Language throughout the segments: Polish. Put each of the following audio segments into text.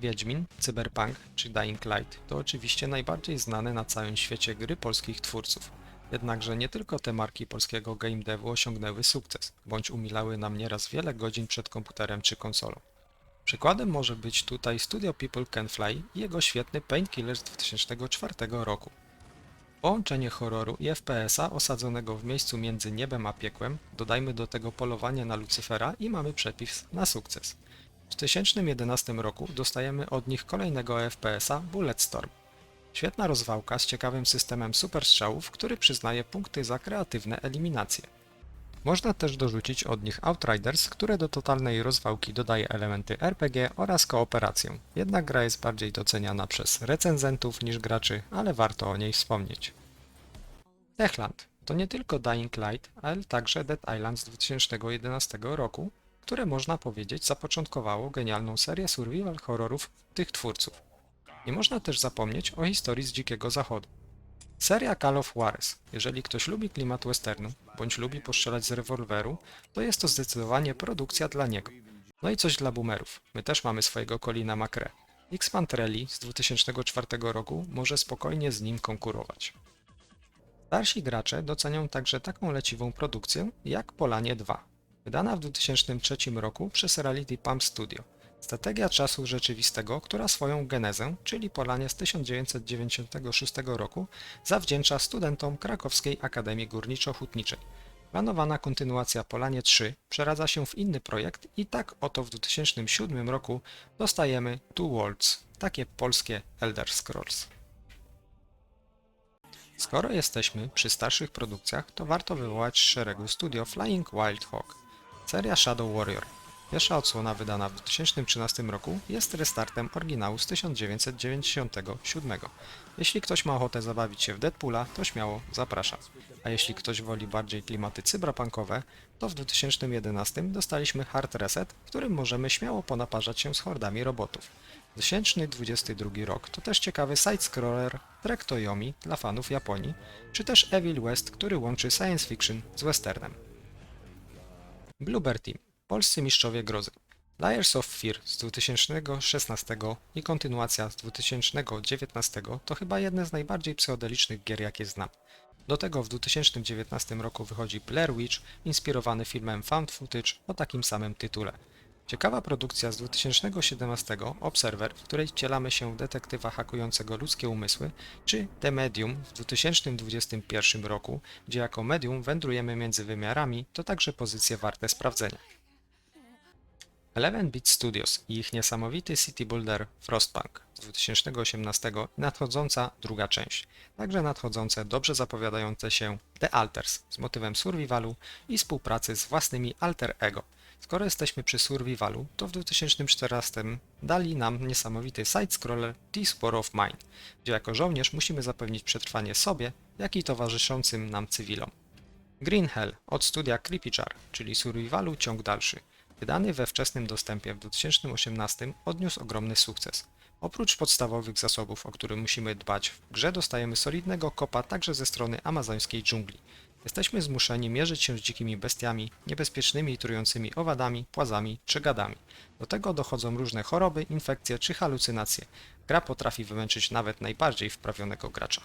Wiedźmin, Cyberpunk czy Dying Light to oczywiście najbardziej znane na całym świecie gry polskich twórców. Jednakże nie tylko te marki polskiego game devu osiągnęły sukces, bądź umilały nam nieraz wiele godzin przed komputerem czy konsolą. Przykładem może być tutaj Studio People Can Fly i jego świetny Painkiller z 2004 roku. Połączenie horroru i FPS-a osadzonego w miejscu między niebem a piekłem, dodajmy do tego polowanie na Lucyfera i mamy przepis na sukces. W 2011 roku dostajemy od nich kolejnego FPS-a Bulletstorm. Świetna rozwałka z ciekawym systemem superstrzałów, który przyznaje punkty za kreatywne eliminacje. Można też dorzucić od nich Outriders, które do totalnej rozwałki dodaje elementy RPG oraz kooperację. Jednak gra jest bardziej doceniana przez recenzentów niż graczy, ale warto o niej wspomnieć. Techland to nie tylko Dying Light, ale także Dead Island z 2011 roku, które można powiedzieć zapoczątkowało genialną serię survival horrorów tych twórców. Nie można też zapomnieć o historii z Dzikiego Zachodu. Seria Call of Juarez. Jeżeli ktoś lubi klimat westernu, bądź lubi postrzelać z rewolweru, to jest to zdecydowanie produkcja dla niego. No i coś dla boomerów. My też mamy swojego Colina McRae. X-Pantrelli z 2004 roku może spokojnie z nim konkurować. Starsi gracze docenią także taką leciwą produkcję jak Polanie 2, wydana w 2003 roku przez Reality Pump Studio. Strategia czasu rzeczywistego, która swoją genezę, czyli Polanie z 1996 roku, zawdzięcza studentom Krakowskiej Akademii Górniczo-Hutniczej. Planowana kontynuacja Polanie 3 przeradza się w inny projekt i tak oto w 2007 roku dostajemy Two Worlds, takie polskie Elder Scrolls. Skoro jesteśmy przy starszych produkcjach, to warto wywołać z szeregu studio Flying Wild Hawk. Seria Shadow Warrior. Pierwsza odsłona wydana w 2013 roku jest restartem oryginału z 1997. Jeśli ktoś ma ochotę zabawić się w Deadpoola, to śmiało zapraszam. A jeśli ktoś woli bardziej klimaty cyberpunkowe, to w 2011 dostaliśmy Hard Reset, w którym możemy śmiało ponaparzać się z hordami robotów. 2022 rok to też ciekawy side-scroller Trek Toyomi dla fanów Japonii, czy też Evil West, który łączy science fiction z westernem. Bluebird Team Polscy mistrzowie grozy. Layers of Fear z 2016 i kontynuacja z 2019 to chyba jedne z najbardziej psychodelicznych gier jakie znam. Do tego w 2019 roku wychodzi Blair Witch, inspirowany filmem Found Footage o takim samym tytule. Ciekawa produkcja z 2017 Observer, w której wcielamy się w detektywa hakującego ludzkie umysły, czy The Medium w 2021 roku, gdzie jako medium wędrujemy między wymiarami, to także pozycje warte sprawdzenia. 11-Bit Studios i ich niesamowity city builder Frostpunk z 2018 i nadchodząca druga część. Także nadchodzące, dobrze zapowiadające się The Alters z motywem survivalu i współpracy z własnymi alter ego. Skoro jesteśmy przy survivalu, to w 2014 dali nam niesamowity side-scroller This War of Mine, gdzie jako żołnierz musimy zapewnić przetrwanie sobie, jak i towarzyszącym nam cywilom. Green Hell od studia Creepy Jar, czyli survivalu ciąg dalszy. Wydany we wczesnym dostępie w 2018 odniósł ogromny sukces. Oprócz podstawowych zasobów, o które musimy dbać, w grze dostajemy solidnego kopa także ze strony amazońskiej dżungli. Jesteśmy zmuszeni mierzyć się z dzikimi bestiami, niebezpiecznymi i trującymi owadami, płazami czy gadami. Do tego dochodzą różne choroby, infekcje czy halucynacje. Gra potrafi wymęczyć nawet najbardziej wprawionego gracza.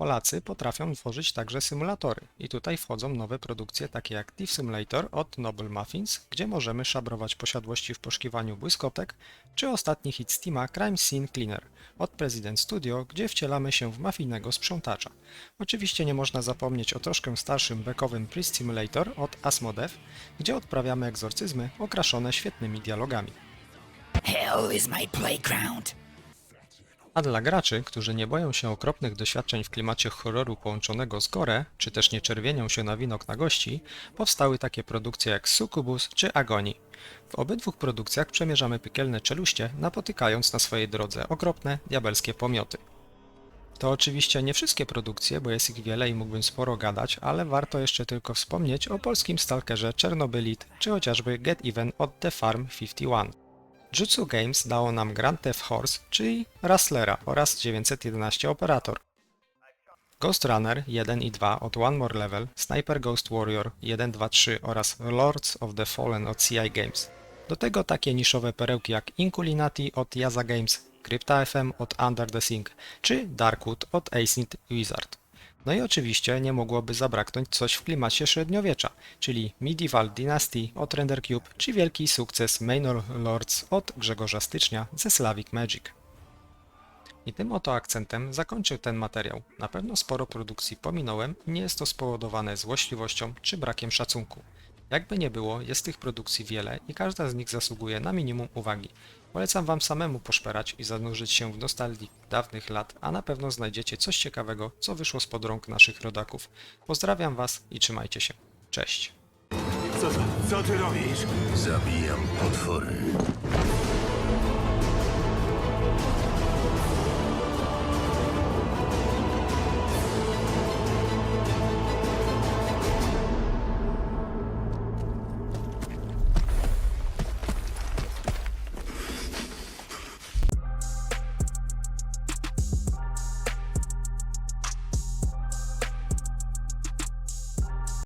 Polacy potrafią tworzyć także symulatory i tutaj wchodzą nowe produkcje takie jak Thief Simulator od Noble Muffins, gdzie możemy szabrować posiadłości w poszukiwaniu błyskotek, czy ostatni hit Steama Crime Scene Cleaner od President Studio, gdzie wcielamy się w mafijnego sprzątacza. Oczywiście nie można zapomnieć o troszkę starszym bekowym Priest Simulator od Asmodev, gdzie odprawiamy egzorcyzmy okraszone świetnymi dialogami. Hell is my playground. A dla graczy, którzy nie boją się okropnych doświadczeń w klimacie horroru połączonego z gore, czy też nie czerwienią się na winok na gości, powstały takie produkcje jak Succubus czy Agoni. W obydwu produkcjach przemierzamy piekielne czeluście, napotykając na swojej drodze okropne, diabelskie pomioty. To oczywiście nie wszystkie produkcje, bo jest ich wiele i mógłbym sporo gadać, ale warto jeszcze tylko wspomnieć o polskim stalkerze Czernobylit, czy chociażby Get Even od The Farm 51. Jutsu Games dało nam Grand Theft Horse, czyli Rustlera oraz 911 Operator. Ghost Runner 1 i 2 od One More Level, Sniper Ghost Warrior 1, 2, 3 oraz Lords of the Fallen od CI Games. Do tego takie niszowe perełki jak Inculinati od Yaza Games, Crypta FM od Under the Sink czy Darkwood od Ancient Wizard. No i oczywiście nie mogłoby zabraknąć coś w klimacie średniowiecza, czyli Medieval Dynasty od Render Cube czy wielki sukces Manor Lords od Grzegorza Stycznia ze Slavic Magic. I tym oto akcentem zakończę ten materiał. Na pewno sporo produkcji pominąłem i nie jest to spowodowane złośliwością czy brakiem szacunku. Jakby nie było, jest tych produkcji wiele i każda z nich zasługuje na minimum uwagi. Polecam Wam samemu poszperać i zanurzyć się w nostalgii dawnych lat, a na pewno znajdziecie coś ciekawego, co wyszło spod rąk naszych rodaków. Pozdrawiam Was i trzymajcie się. Cześć! Co, co ty robisz? Zabijam potwory.